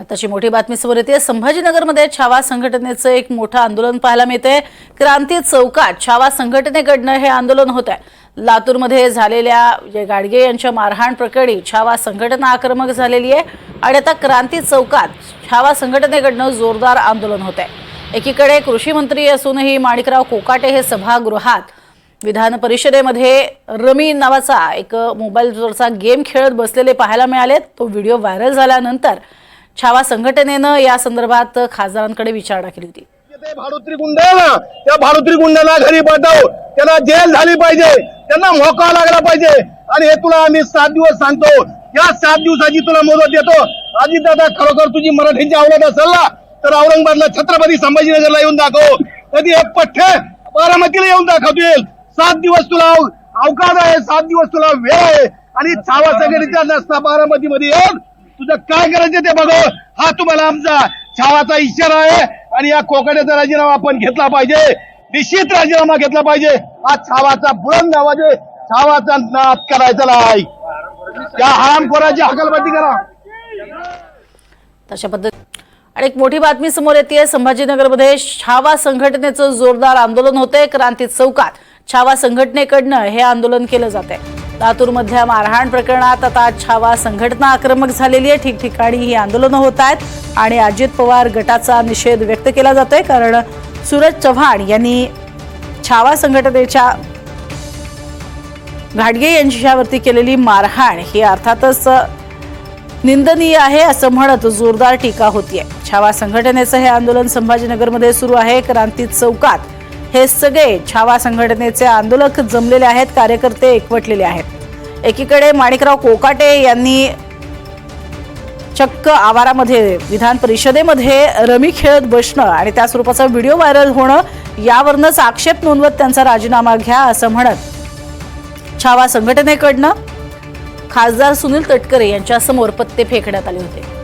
आताची मोठी बातमी समोर येते. संभाजीनगरमध्ये छावा संघटनेचं एक मोठं आंदोलन पाहायला मिळतंय. क्रांती चौकात छावा संघटनेकडनं हे आंदोलन होत आहे लातूरमध्ये झालेल्या जे गाडगे यांच्या मारहाण प्रकरणी छावा संघटना आक्रमक झालेली आहे आणि आता क्रांती चौकात छावा संघटनेकडनं जोरदार आंदोलन होत आहे एकीकडे कृषी मंत्री असूनही माणिकराव कोकाटे हे सभागृहात विधान परिषदेमध्ये रमी नावाचा एक मोबाईलवरचा गेम खेळत बसलेले पाहायला मिळाले तो व्हिडिओ व्हायरल झाल्यानंतर छावा संघटनेनं या संदर्भात खासदारांकडे विचारणा केली होती. भाडोत्री गुंड ना त्या भाडोत्री गुंडाला घरी पाठव त्यांना जेल झाली पाहिजे त्यांना मोका लागला पाहिजे. आणि हे तुला आम्ही सात दिवस सांगतो या सात दिवसाची तुला मुदत देतो. आजी दादा खरोखर तुझी मराठीची आवडत असेल ना तर औरंगाबादला छत्रपती संभाजीनगरला येऊन दाखव. कधी एक पठ्ठे बारामतीला येऊन दाखवतील. सात दिवस तुला अवकाश आहे सात दिवस तुला वेळ आहे. आणि छावा संघटनेचा नसता बारामती मध्ये येऊन तुझं काय करायचं ते बघ. हा तुम्हाला आमचा छावाचा इशारा आहे आणि या कोकणाचा राजीनामा आपण घेतला पाहिजे. निश्चित राजीनामा घेतला पाहिजे. हा छावाचा बुलंद आवाज आहे. छावाचा नाद करायचा नाही. त्या हरामखोराची हकलबत्ती करा. तशा पद्धती आणि एक मोठी बातमी समोर येते संभाजीनगरमध्ये छावा संघटनेचं जोरदार आंदोलन होतंय. क्रांती चौकात छावा संघटनेकडनं हे आंदोलन केलं जात आहे लातूरमधल्या मारहाण प्रकरणात आता छावा संघटना आक्रमक झालेली आहे. ठिकठिकाणी ही आंदोलनं होत आहेत आणि अजित पवार गटाचा निषेध व्यक्त केला जातोय कारण सूरज चव्हाण यांनी छावा संघटनेच्या घाटगे यांच्यावरती केलेली मारहाण ही अर्थातच निंदनीय आहे असं म्हणत जोरदार टीका होतीये. छावा संघटनेचं हे आंदोलन संभाजीनगरमध्ये सुरू आहे. क्रांती चौकात हे सगळे छावा संघटनेचे आंदोलक जमलेले आहेत कार्यकर्ते एकवटलेले आहेत. एकीकडे माणिकराव कोकाटे यांनी चक्क आवारामध्ये विधान परिषदेमध्ये रमी खेळत बसणं आणि त्या स्वरूपाचा व्हिडिओ व्हायरल होणं यावरूनच आक्षेप नोंदवत त्यांचा राजीनामा घ्या असं म्हणत छावा संघटनेकडनं खासदार सुनील तटकरे यांच्यासमोर पत्ते फेकण्यात आले होते.